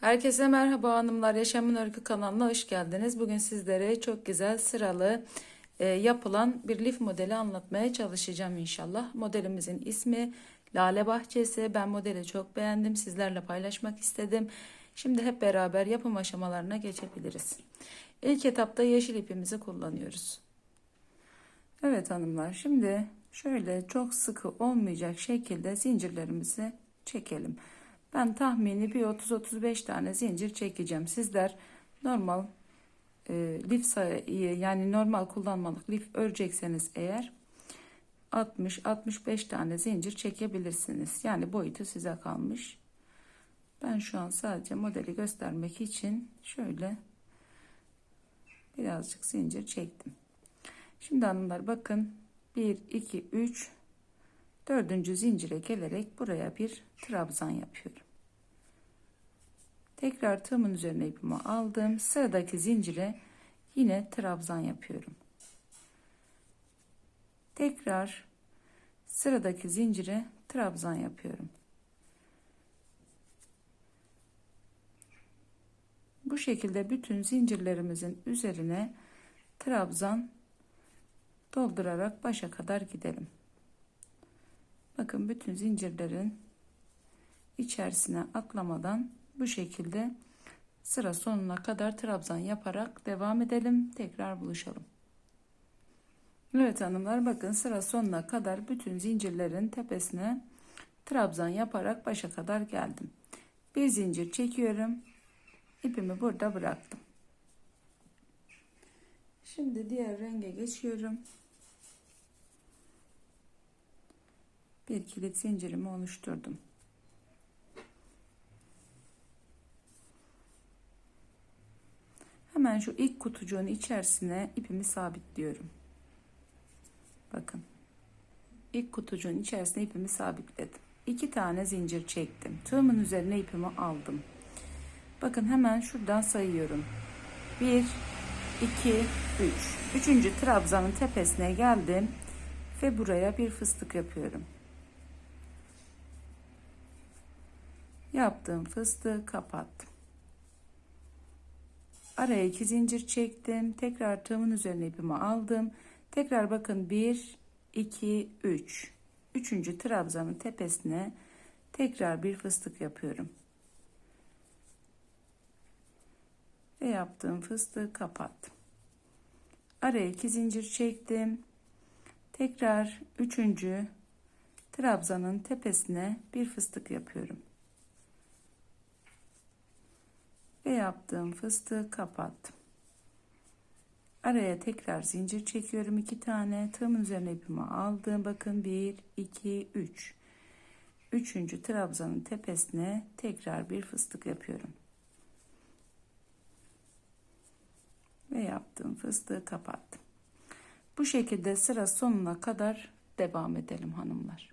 Herkese merhaba hanımlar. Yaşamın Örgü kanalına hoş geldiniz. Bugün sizlere çok güzel sıralı e, yapılan bir lif modeli anlatmaya çalışacağım inşallah. Modelimizin ismi Lale Bahçesi. Ben modeli çok beğendim. Sizlerle paylaşmak istedim. Şimdi hep beraber yapım aşamalarına geçebiliriz. İlk etapta yeşil ipimizi kullanıyoruz. Evet hanımlar şimdi şöyle çok sıkı olmayacak şekilde zincirlerimizi çekelim. Ben tahmini bir 30-35 tane zincir çekeceğim. Sizler normal e, lif sayıyı yani normal kullanmalık lif örecekseniz eğer 60-65 tane zincir çekebilirsiniz. Yani boyutu size kalmış. Ben şu an sadece modeli göstermek için şöyle birazcık zincir çektim. Şimdi hanımlar bakın 1, 2, 3, dördüncü zincire gelerek buraya bir trabzan yapıyorum. Tekrar tığımın üzerine ipimi aldım. Sıradaki zincire yine trabzan yapıyorum. Tekrar sıradaki zincire trabzan yapıyorum. Bu şekilde bütün zincirlerimizin üzerine trabzan doldurarak başa kadar gidelim. Bakın bütün zincirlerin içerisine atlamadan bu şekilde sıra sonuna kadar trabzan yaparak devam edelim. Tekrar buluşalım. Evet hanımlar bakın sıra sonuna kadar bütün zincirlerin tepesine trabzan yaparak başa kadar geldim. Bir zincir çekiyorum. İpimi burada bıraktım. Şimdi diğer renge geçiyorum. Bir kilit zincirimi oluşturdum. Hemen şu ilk kutucuğun içerisine ipimi sabitliyorum. Bakın. İlk kutucuğun içerisine ipimi sabitledim. İki tane zincir çektim. Tığımın üzerine ipimi aldım. Bakın hemen şuradan sayıyorum. 1 2 3 Üçüncü trabzanın tepesine geldim ve buraya bir fıstık yapıyorum. Yaptığım fıstığı kapattım. Araya iki zincir çektim. Tekrar tığımın üzerine ipimi aldım. Tekrar bakın 1, 2, 3. Üçüncü trabzanın tepesine tekrar bir fıstık yapıyorum. Ve yaptığım fıstığı kapattım. Araya iki zincir çektim. Tekrar üçüncü trabzanın tepesine bir fıstık yapıyorum. Ve yaptığım fıstığı kapattım. Araya tekrar zincir çekiyorum iki tane. Tığımın üzerine ipimi aldım. Bakın 1, 2, 3. Üçüncü trabzanın tepesine tekrar bir fıstık yapıyorum. Ve yaptığım fıstığı kapattım. Bu şekilde sıra sonuna kadar devam edelim hanımlar.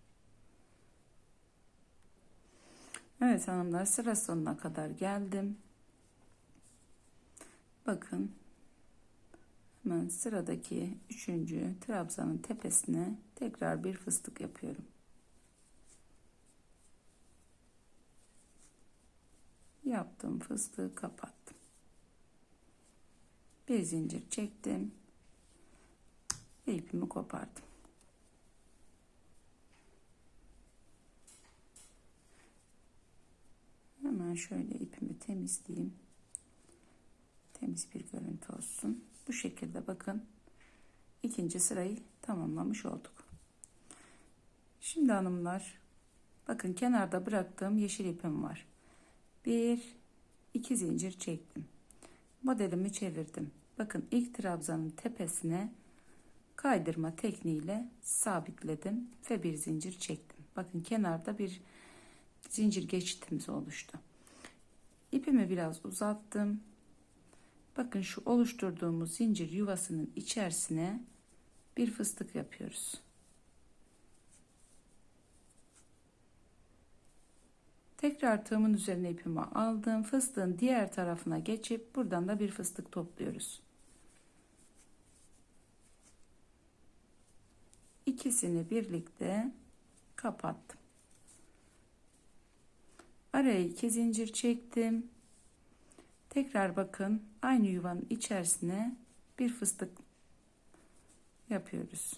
Evet hanımlar sıra sonuna kadar geldim. Bakın hemen sıradaki üçüncü trabzanın tepesine tekrar bir fıstık yapıyorum. Yaptım fıstığı kapattım. Bir zincir çektim. Ve ipimi kopardım. Hemen şöyle ipimi temizleyeyim temiz bir görüntü olsun. Bu şekilde bakın ikinci sırayı tamamlamış olduk. Şimdi hanımlar bakın kenarda bıraktığım yeşil ipim var. Bir iki zincir çektim. Modelimi çevirdim. Bakın ilk trabzanın tepesine kaydırma tekniğiyle sabitledim ve bir zincir çektim. Bakın kenarda bir zincir geçitimiz oluştu. İpimi biraz uzattım. Bakın şu oluşturduğumuz zincir yuvasının içerisine bir fıstık yapıyoruz. Tekrar tığımın üzerine ipimi aldım. Fıstığın diğer tarafına geçip buradan da bir fıstık topluyoruz. İkisini birlikte kapattım. Araya iki zincir çektim Tekrar bakın aynı yuvanın içerisine bir fıstık yapıyoruz.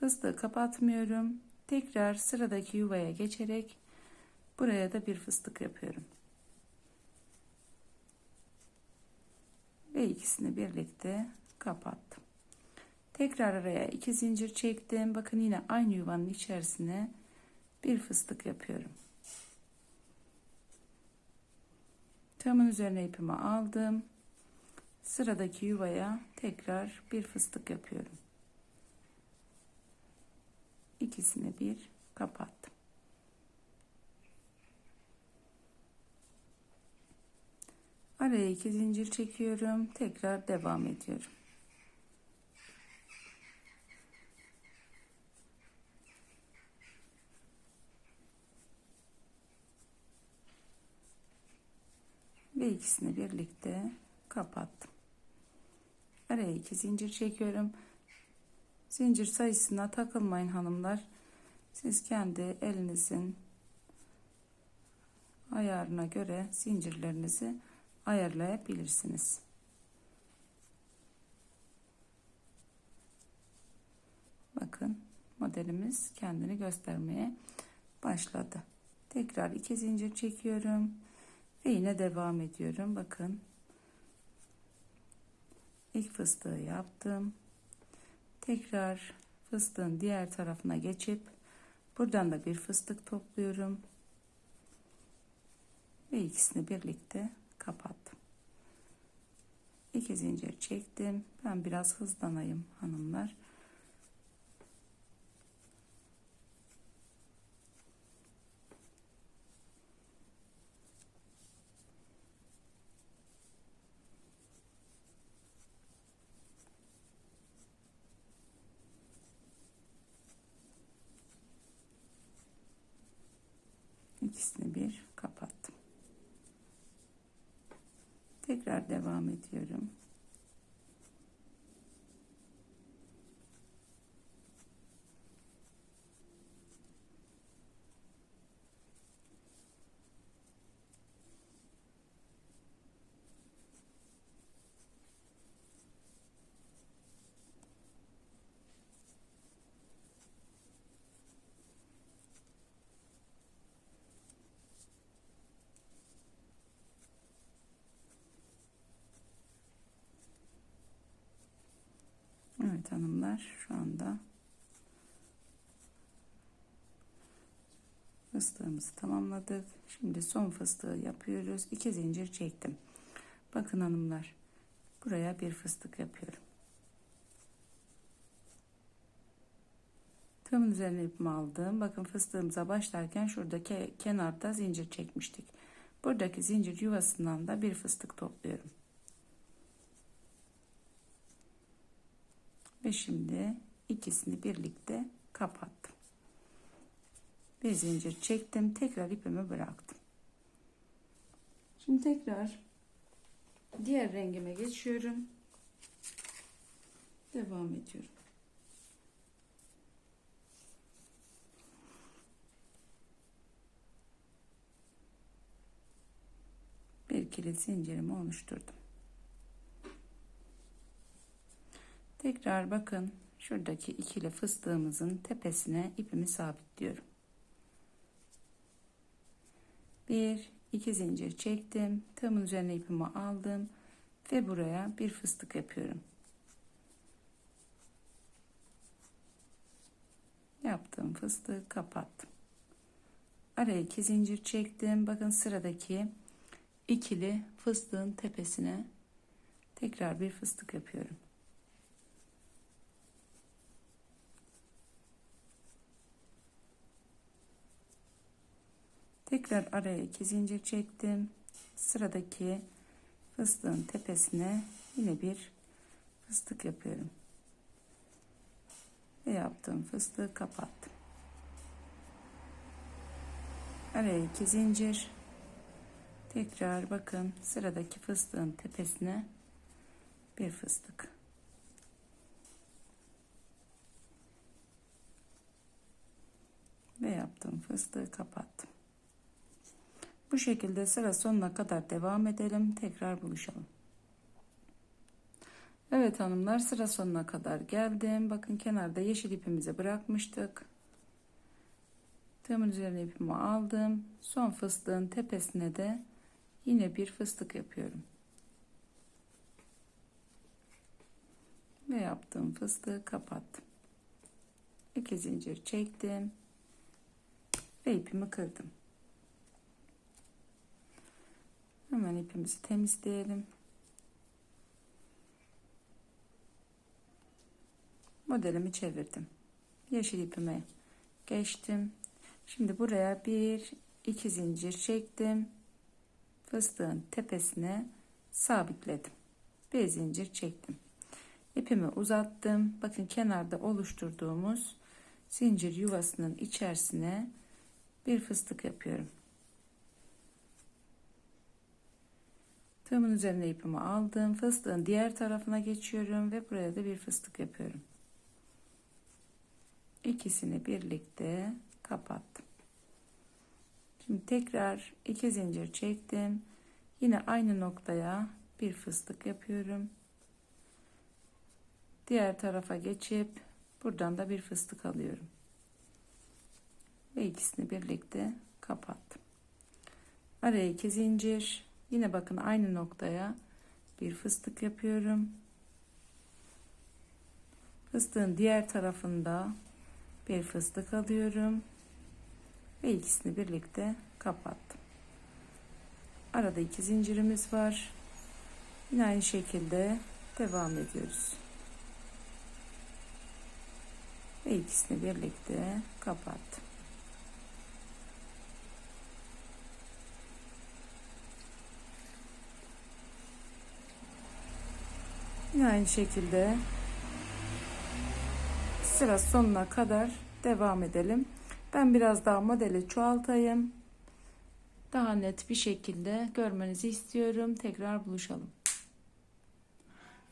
Fıstığı kapatmıyorum. Tekrar sıradaki yuvaya geçerek buraya da bir fıstık yapıyorum. Ve ikisini birlikte kapattım. Tekrar araya iki zincir çektim. Bakın yine aynı yuvanın içerisine bir fıstık yapıyorum. Tığımın üzerine ipimi aldım. Sıradaki yuvaya tekrar bir fıstık yapıyorum. İkisini bir kapattım. Araya iki zincir çekiyorum. Tekrar devam ediyorum. Ve ikisini birlikte kapattım. Araya iki zincir çekiyorum. Zincir sayısına takılmayın hanımlar. Siz kendi elinizin ayarına göre zincirlerinizi ayarlayabilirsiniz. Bakın modelimiz kendini göstermeye başladı. Tekrar iki zincir çekiyorum ve yine devam ediyorum. Bakın ilk fıstığı yaptım. Tekrar fıstığın diğer tarafına geçip buradan da bir fıstık topluyorum. Ve ikisini birlikte kapattım. İki zincir çektim. Ben biraz hızlanayım hanımlar. İkisini bir kapattım. Tekrar devam ediyorum. Evet hanımlar şu anda fıstığımızı tamamladık. Şimdi son fıstığı yapıyoruz. İki zincir çektim. Bakın hanımlar buraya bir fıstık yapıyorum. Tığımın üzerine ipimi aldım. Bakın fıstığımıza başlarken şuradaki kenarda zincir çekmiştik. Buradaki zincir yuvasından da bir fıstık topluyorum. Ve şimdi ikisini birlikte kapattım. Bir zincir çektim. Tekrar ipimi bıraktım. Şimdi tekrar diğer rengime geçiyorum. Devam ediyorum. Bir kilit zincirimi oluşturdum. Tekrar bakın şuradaki ikili fıstığımızın tepesine ipimi sabitliyorum. Bir, iki zincir çektim. Tığımın üzerine ipimi aldım ve buraya bir fıstık yapıyorum. Yaptığım fıstığı kapattım. Araya iki zincir çektim. Bakın sıradaki ikili fıstığın tepesine tekrar bir fıstık yapıyorum. Tekrar araya iki zincir çektim. Sıradaki fıstığın tepesine yine bir fıstık yapıyorum. Ve yaptığım fıstığı kapattım. Araya iki zincir. Tekrar bakın sıradaki fıstığın tepesine bir fıstık. Ve yaptığım fıstığı kapattım. Bu şekilde sıra sonuna kadar devam edelim. Tekrar buluşalım. Evet hanımlar sıra sonuna kadar geldim. Bakın kenarda yeşil ipimizi bırakmıştık. Tığımın üzerine ipimi aldım. Son fıstığın tepesine de yine bir fıstık yapıyorum. Ve yaptığım fıstığı kapattım. İki zincir çektim. Ve ipimi kırdım. Hemen ipimizi temizleyelim. Modelimi çevirdim. Yeşil ipime geçtim. Şimdi buraya bir iki zincir çektim. Fıstığın tepesine sabitledim. Bir zincir çektim. İpimi uzattım. Bakın kenarda oluşturduğumuz zincir yuvasının içerisine bir fıstık yapıyorum. Tığımın üzerine ipimi aldım. Fıstığın diğer tarafına geçiyorum ve buraya da bir fıstık yapıyorum. İkisini birlikte kapattım. Şimdi tekrar iki zincir çektim. Yine aynı noktaya bir fıstık yapıyorum. Diğer tarafa geçip buradan da bir fıstık alıyorum. Ve ikisini birlikte kapattım. Araya iki zincir. Yine bakın aynı noktaya bir fıstık yapıyorum. Fıstığın diğer tarafında bir fıstık alıyorum ve ikisini birlikte kapattım. Arada iki zincirimiz var. Yine aynı şekilde devam ediyoruz. Ve ikisini birlikte kapattım. Yine aynı şekilde sıra sonuna kadar devam edelim. Ben biraz daha modeli çoğaltayım. Daha net bir şekilde görmenizi istiyorum. Tekrar buluşalım.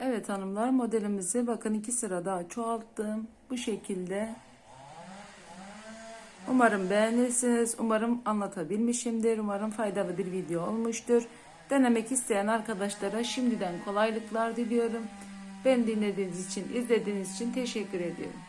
Evet hanımlar modelimizi bakın iki sıra daha çoğalttım. Bu şekilde. Umarım beğenirsiniz. Umarım anlatabilmişimdir. Umarım faydalı bir video olmuştur. Denemek isteyen arkadaşlara şimdiden kolaylıklar diliyorum. Ben dinlediğiniz için, izlediğiniz için teşekkür ediyorum.